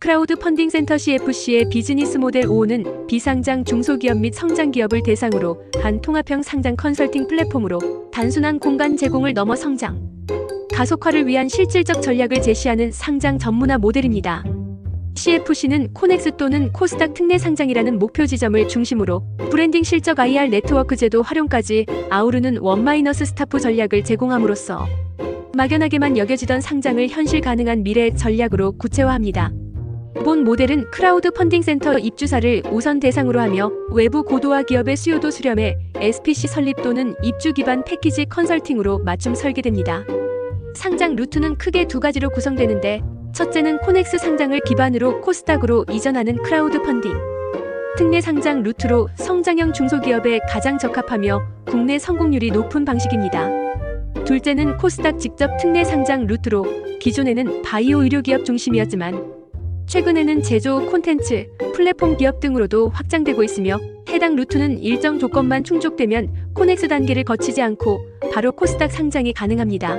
크라우드 펀딩 센터 CFC의 비즈니스 모델 5는 비상장 중소기업 및 성장기업을 대상으로 한 통합형 상장 컨설팅 플랫폼으로 단순한 공간 제공을 넘어 성장, 가속화를 위한 실질적 전략을 제시하는 상장 전문화 모델입니다. CFC는 코넥스 또는 코스닥 특례 상장이라는 목표 지점을 중심으로 브랜딩 실적 IR 네트워크 제도 활용까지 아우르는 원 마이너스 스타프 전략을 제공함으로써 막연하게만 여겨지던 상장을 현실 가능한 미래 전략으로 구체화합니다. 본 모델은 크라우드 펀딩 센터 입주사를 우선 대상으로 하며 외부 고도화 기업의 수요도 수렴해 SPC 설립 또는 입주 기반 패키지 컨설팅으로 맞춤 설계됩니다. 상장 루트는 크게 두 가지로 구성되는데 첫째는 코넥스 상장을 기반으로 코스닥으로 이전하는 크라우드 펀딩. 특례 상장 루트로 성장형 중소기업에 가장 적합하며 국내 성공률이 높은 방식입니다. 둘째는 코스닥 직접 특례 상장 루트로 기존에는 바이오 의료 기업 중심이었지만 최근에는 제조 콘텐츠, 플랫폼 기업 등으로도 확장되고 있으며 해당 루트는 일정 조건만 충족되면 코넥스 단계를 거치지 않고 바로 코스닥 상장이 가능합니다.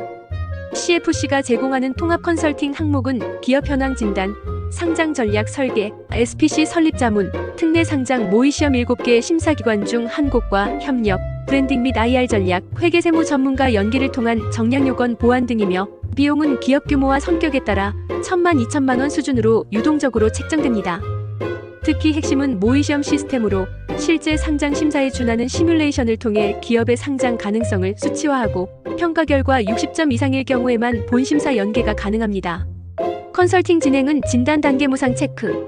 CFC가 제공하는 통합 컨설팅 항목은 기업 현황 진단, 상장 전략 설계, SPC 설립 자문, 특례 상장 모의 시험 7개 심사기관 중 한 곳과 협력, 브랜딩 및 IR 전략, 회계 세무 전문가 연계를 통한 정량 요건 보완 등이며 비용은 기업 규모와 성격에 따라 천만, 이천만 원 수준으로 유동적으로 책정됩니다. 특히 핵심은 모의시험 시스템으로 실제 상장 심사에 준하는 시뮬레이션을 통해 기업의 상장 가능성을 수치화하고 평가 결과 60점 이상일 경우에만 본심사 연계가 가능합니다. 컨설팅 진행은 진단 단계 무상 체크,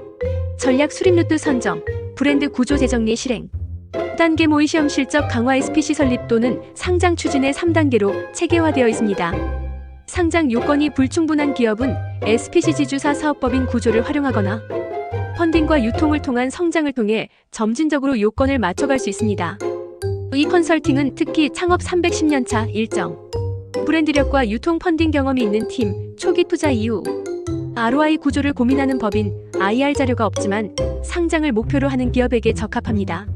전략 수립 루트 선정, 브랜드 구조 재정리 실행, 단계 모의 시험 실적 강화 SPC 설립 또는 상장 추진의 3단계로 체계화되어 있습니다. 상장 요건이 불충분한 기업은 SPC 지주사 사업법인 구조를 활용하거나 펀딩과 유통을 통한 성장을 통해 점진적으로 요건을 맞춰갈 수 있습니다. 이 컨설팅은 특히 창업 310년차 일정, 브랜드력과 유통 펀딩 경험이 있는 팀, 초기 투자 이후 ROI 구조를 고민하는 법인 IR 자료가 없지만 상장을 목표로 하는 기업에게 적합합니다.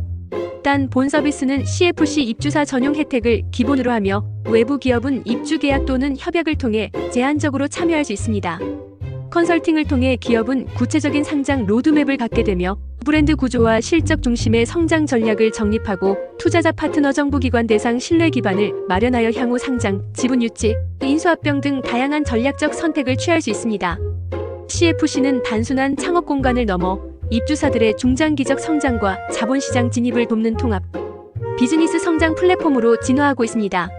단 본 서비스는 CFC 입주사 전용 혜택을 기본으로 하며 외부 기업은 입주 계약 또는 협약을 통해 제한적으로 참여할 수 있습니다. 컨설팅을 통해 기업은 구체적인 상장 로드맵을 갖게 되며 브랜드 구조와 실적 중심의 성장 전략을 정립하고 투자자 파트너 정부기관 대상 신뢰 기반을 마련하여 향후 상장, 지분 유치, 인수합병 등 다양한 전략적 선택을 취할 수 있습니다. CFC는 단순한 창업 공간을 넘어 입주사들의 중장기적 성장과 자본시장 진입을 돕는 통합, 비즈니스 성장 플랫폼으로 진화하고 있습니다.